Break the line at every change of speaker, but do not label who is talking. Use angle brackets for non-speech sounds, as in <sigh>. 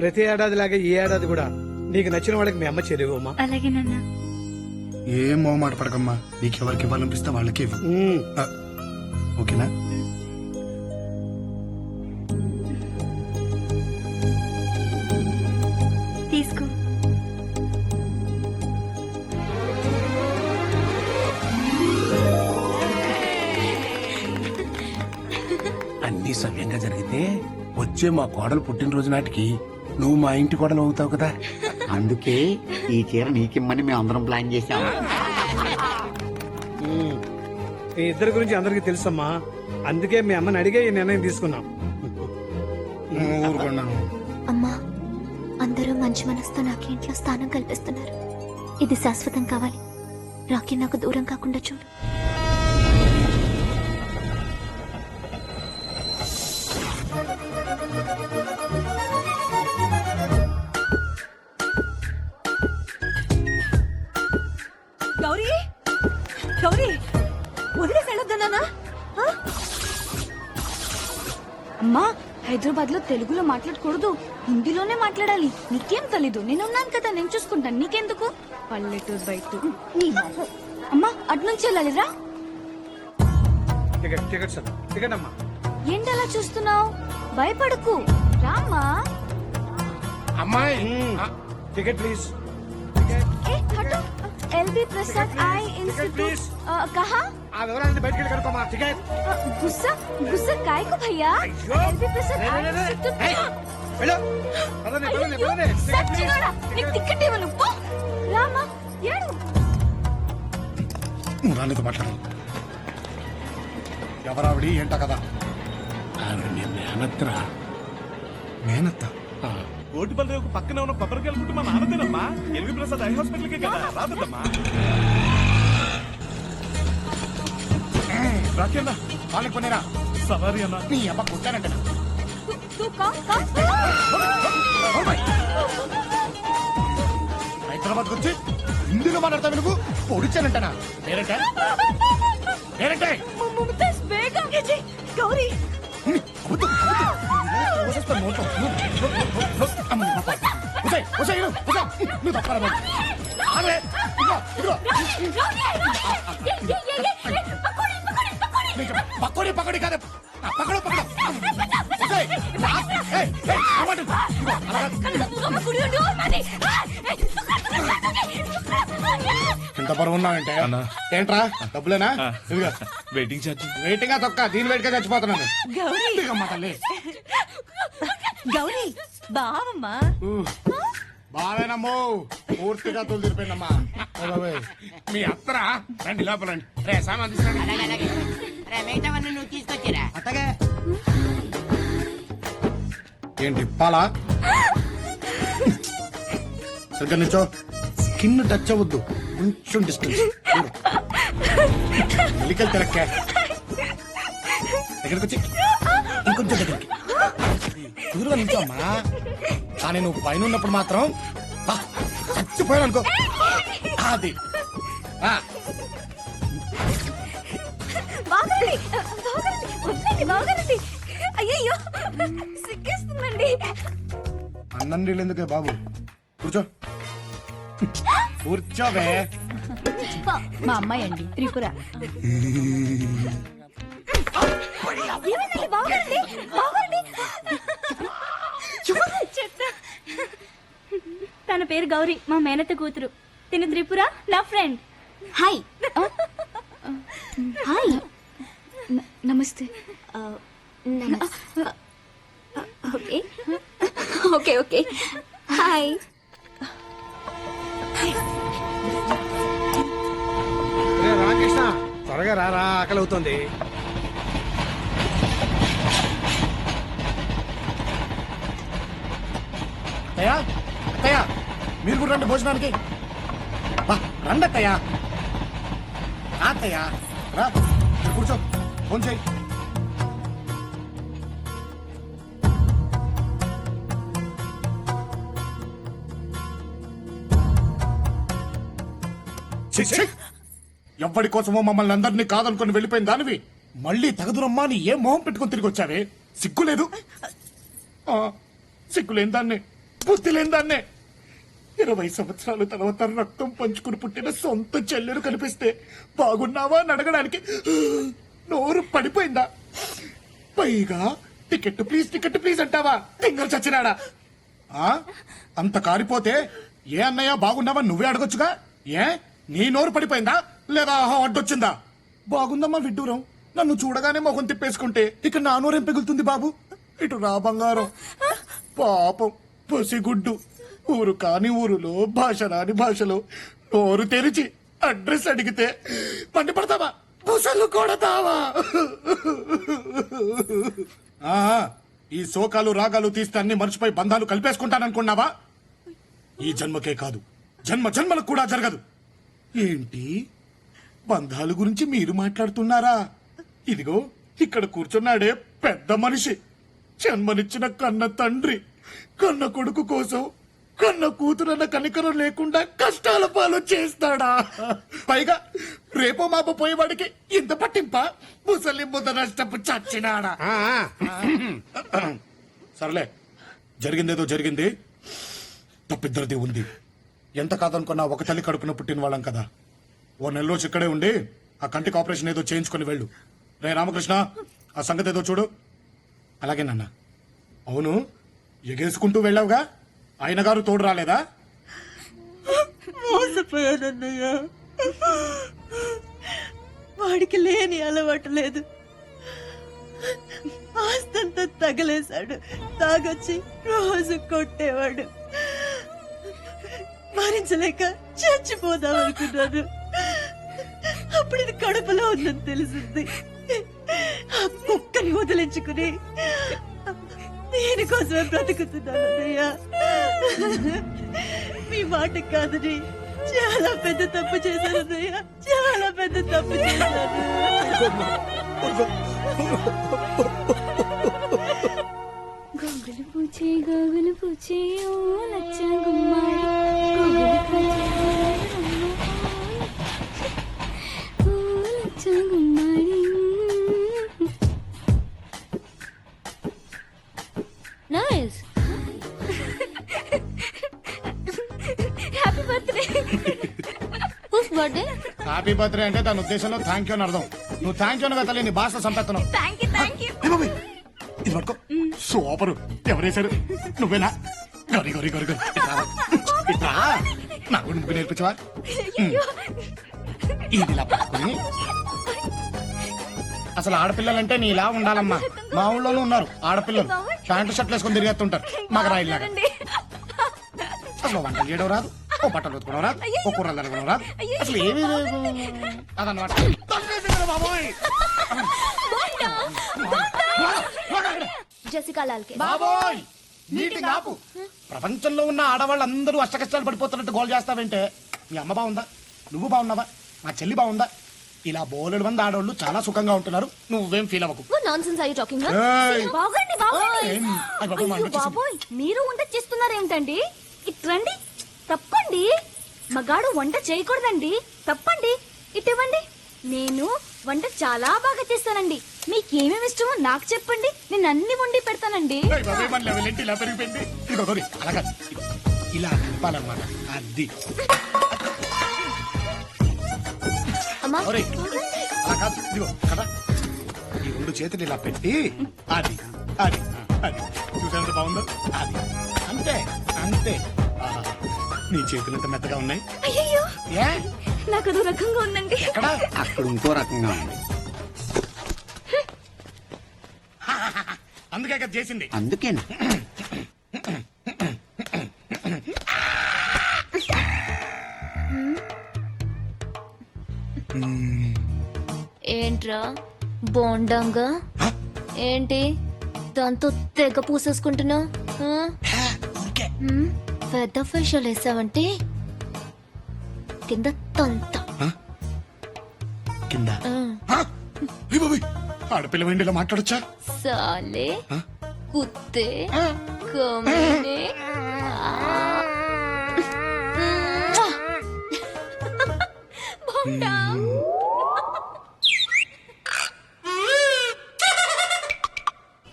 ప్రతి ఏడాది లాగా ఈ ఏడాది కూడా నీకు నచ్చిన వాడికి మీ అమ్మ చెరువమ్మా
అలాగే నాన్న.
ఏం మొహమాట పడకమ్మా. నీకు ఎవరికి ఇవ్వాలనిపిస్తే వాళ్ళకి ఇవ్వు. ఆ, ఓకేనా?
తీసుకో.
అన్ని సవ్యంగా జరిగితే వచ్చే మా కోడలు పుట్టినరోజు నాటికి నువ్వు మా ఇంటి కోడలు అవుతావు కదా. <laughs>
అందుకే ఈ చీర నీకిమ్మని మేము అందరం ప్లాన్ చేశాం.
మీ ఇద్దరి గురించి అందరికీ తెలుసమ్మా. అందుకే మీ అమ్మని అడిగే ఈ నిర్ణయం తీసుకున్నాం.
అమ్మా అందరూ మంచి మనసుతో నాకు ఇంట్లో స్థానం కల్పిస్తున్నారు. ఇది శాశ్వతం కావాలి. రాకీ నాకు దూరం కాకుండా చూడు.
హైదరాబాద్లో తెలుగులో మాట్లాడకూడదు హిందీలోనే మాట్లాడాలి. నీకేం తెలీదు? నేనున్నాను కదా నేను చూసుకుంటాను. నీకెందుకు? పల్లెటూరు బయట. అమ్మా అటు నుంచి వెళ్ళాలిరా ఏంటి అలా చూస్తున్నావు? భయపడకు. రామ్మా.
అమ్మాయి
ticket please. LB Prasad
eye
institute. కహా?
ఆ వివరాన్ని బయటికి వెళ్ళి కనుకోమా టికెట్
अ, गुस्सा गुस्सा काय को भैया
అయ్యో.
LB Prasad
ray,
I
ray, ray, ray.
Institute
ఏయ్, వెళ్ళు. పదండి, పదండి,
అయ్యో,
పదండి. Ticket please.
సచ్చినోడా, నీకు టికెట్ ఇవ్వను పో రామా ఏడు
నువ్వు రానితో మాట్లాడు ఎవరావిడి ఏంటా కదా
ఆవిడ మీ మేనత్రా
మేనత్త
గోటిపల్లి రేవు పక్కన ఉన్న కొబ్బరికాయలు పుట్టి మా నాన్నదేనమ్మా ఎల్వి ప్రసాద్ ఐ హాస్పిటల్ కి కదా రాదమ్మా రాకేనా
వాళ్ళకి పోనేరా
సవారీ అన్న.
నీ అమ్మ కొట్టానంట హైదరాబాద్ వచ్చి హిందీలో మాట్లాడతావు నువ్వు పొడిచానంటనా? పేరంటే పేరంటే
గౌరీ.
నువ్వు తప్పాలి.
పకौड़ी ఉండి ఓర్మని
ఇంత బరువు ఉన్నావంటే. ఏంట్రా? డబ్బులేనా? ఇదిగో.
వెయిటింగ్ ఛార్జ్
వెయిటింగ్ తొక్క? దీని వెయిట్గా చచ్చిపోతున్నాను
గౌరీ. గౌరీ బావమ్మా.
బావేనమ్మో పూర్తిగా తొలిదిరిపోయిందమ్మా
మీ అత్తరా? రండి లోపలండి రే సామాన్ తీసుకురండి.
మిగతావన్నీ నువ్వు తీసుకొచ్చిరా.
ఏంటి పాలా? సరిగ్గా నిల్చో. స్కిన్ టచ్ అవ్వద్దు. కొంచెం డిస్టెన్స్. <laughs> మెలికల్ తిరక్కే. దగ్గరికి వచ్చి ఇంకొంచెం దగ్గరికి. కుదురుగా నిల్చోమ్మా కానీ నువ్వు పైన ఉన్నప్పుడు మాత్రం చచ్చిపోయాను అనుకో అది.
సిగ్గేస్తుందండి.
అన్నం నీళ్ళు ఎందుకే బాబు? కూర్చో. కూర్చోవే.
మా అమ్మాయి అండి త్రిపుర. ఏమైందండి చెప్తా.
తన పేరు గౌరీ మా మేనత్త కూతురు. తిన త్రిపుర నా
friend. Hi. Hi.
Namaste. Okay. Okay okay.
Hi Ramakrishna త్వరగా రారా ఆకలి అవుతుంది
అత్తయ్యా అత్తయ్యా మీరు కూడా రండి భోజనానికి. రండి అత్తయ్యా రా అత్తయ్యా. రా కూర్చో. ఫోన్ చేయి. ఎవ్వడి కోసమో మమ్మల్ని అందరినీ కాదనుకొని వెళ్ళిపోయిన దానివి. మళ్ళీ తగదురమ్మా అని ఏ మొహం పెట్టుకొని తిరిగి వచ్చావే? సిగ్గు లేదు? ఆ, సిగ్గు లేని దాన్ని బుద్ధి లేని దాన్నే. ఇరవై సంవత్సరాల తర్వాత రక్తం పంచుకుని పుట్టిన సొంత చెల్లెలు కనిపిస్తే బాగున్నావా అని అడగడానికి నోరు పడిపోయిందా? పైగా టికెట్ ప్లీజ్ టికెట్ ప్లీజ్ అంటావా? తింగర్ చచ్చినాడా? ఆ? అంత కారిపోతే ఏ అన్నయ్య బాగున్నావా నువ్వే అడగొచ్చుగా? ఏ? నీ నోరు పడిపోయిందా? లేదా ఆహా అడ్డొచ్చిందా? బాగుందమ్మా విడ్డూరం. నన్ను చూడగానే మొహం తిప్పేసుకుంటే ఇక నా నోరేం పెగులుతుంది బాబు? ఇటు రా బంగారం. పాపం పసిగుడ్డు. ఊరు కాని ఊరులో భాష రాని భాషలో. నోరు తెరిచి అడ్రస్ అడిగితే పండి పడతావా? బుసలు కొడతావా? ఆ, ఈ శోకాలు రాగాలు తీస్తే అన్ని మర్చిపోయి బంధాలు కలిపేసుకుంటాననుకున్నావా? ఈ జన్మకే కాదు. జన్మ జన్మలకు కూడా జరగదు. ఏంటి? బంధాల గురించి మీరు మాట్లాడుతున్నారా? ఇదిగో ఇక్కడ కూర్చున్నాడే పెద్ద మనిషి. జన్మనిచ్చిన కన్న తండ్రి. కన్న కొడుకు కోసం కన్న కూతురన్న కనికరం లేకుండా కష్టాల పాలు చేస్తాడా? పైగా రేపో మాప పోయేవాడికి ఇంత పట్టింప? ముసలి ముద్ద నష్టపు చచ్చినాడా. సర్లే జరిగిందేదో జరిగింది. తప్పిద్దరిది ఉంది. ఎంత కాదనుకున్నా ఒక తల్లి కడుపున పుట్టిన వాళ్ళం కదా. ఓ నెల రోజు ఇక్కడే ఉండి ఆ కంటికి ఆపరేషన్ ఏదో చేయించుకొని వెళ్ళు. రే రామకృష్ణ ఆ సంగతి ఏదో చూడు. అలాగే నాన్న. అవును ఎగేసుకుంటూ వెళ్ళావుగా? ఆయన గారు తోడు రాలేదా?
మోసపోయానన్నయ్య వాడికి లేని అలవాటు లేదు. ఆస్తంతా తగలేశాడు. తాగొచ్చి రోజు కొట్టేవాడు. భరించలేక చచ్చిపోదాం అనుకున్నాను. అప్పుడు ఇది కడుపులో ఉందని తెలిసింది. ఆ కుక్కని వదిలించుకుని దేనికోసమే బ్రతుకుతున్నాను అన్నయ్య? మీ మాట కాదని చాలా పెద్ద తప్పు చేశాను అన్నయ్య. చాలా పెద్ద తప్పు చేశాను.
గోగులు పూచే గోగులు పూచే nice happy birthday whose birthday
happy birthday అంటే దాని ఉద్దేశంలో థ్యాంక్ యూ అని అర్థం. నువ్వు థ్యాంక్ యూ అనగా తల్లి నీ భాష సంపెత్తను
థ్యాంక్ యూ థ్యాంక్ యూ
ఇది పట్టుకో. సూపరు. ఎవరేశారు నువ్వేనా? గరి గరి గరి గరి. ఇట్రా. ఇట్రా. నాకు నువ్వు నేర్పించవా? ఇది ఇలా పట్టుకొని. అసలు ఆడపిల్లలంటే నీ ఇలా ఉండాలమ్మా. మా ఊళ్ళోనూ ఉన్నారు ఆడపిల్లలు. ప్యాంటు షర్ట్లు వేసుకొని తిరిగేస్తుంటారు. మగ రాయిల్లాగా అసలు వంటలు చేయడం రాదు. ఓ బట్టలు ఉతుకోవడం రాదు. ఓ కూరలు తరగడం రాదు. అసలు ఏమీ లేదు అదనమాట తప్పేసిందిరా బాబోయ్.
జసికా లాల్కే.
బాబోయ్! మీటింగ్ ఆపు ప్రపంచంలో ఉన్న ఆడవాళ్ళందరూ అష్టకష్టాలు పడిపోతున్నట్టు గోల్ చేస్తావంటే? మీ అమ్మ బాగుందా? నువ్వు బాగున్నావా? మా చెల్లి బాగుందా? ఇలా బోలెడు మంది ఆడవాళ్ళు చాలా సుఖంగా ఉంటున్నారు. నువ్వేం ఫీల్ అవ్వకు.
What nonsense are you talking, huh?
ఏయ్.
బాగండి బాగండి.
ఏం? అయ్ బాబోయ్, మా
అయ్యో
అమ్మ చేసింది.
బాబోయ్ మీరు వంట చేస్తున్నారు ఏమిటండి? ఇట్రండి తప్పండి. మగాడు వంట చేయకూడదండి తప్పండి. ఇటివ్వండి నేను వంట చాలా బాగా చేస్తానండి. మీకేమేమి ఇష్టమో నాకు చెప్పండి. నేను అన్ని వండి పెడతానండి.
ఏయ్ బాబోయ్, మన లెవెల్ ఏంటి? ఇలా పెరిగిపోయింది. ఇదిగో గౌరీ అలా కాదు ఇలా తిప్పాలన్నమాట అది.
అమ్మా.
గౌరీ అలా కాదు ఇదిగో కదా. ఈ రెండు చేతులు ఇలా పెట్టి అది అది అది. చూసేంత బాగుందో? అది. అంతే అంతే. ఆహా. నీ చేతులు ఎంత మెత్తగా ఉన్నాయి?
అయ్యయ్యో.
ఏ?
నాకు అదో రకంగా ఉందండి.
ఎక్కడ?
అక్కడ ఇంకో రకంగా ఉంది. <laughs>
అందుకే కదా చేసింది.
అందుకేనా? <clears throat>
ఏంట్రా? బోండంగా? ఏంటి? దాంతో తెగ పూసేసుకుంటున్నావు? పెద్ద ఫేషియల్ వేసావంటే? కింద తంత.
కింద? ఆడపిల్ల మాట్లాడొచ్చా?
సాలే కుత్తే కమీనే calm down.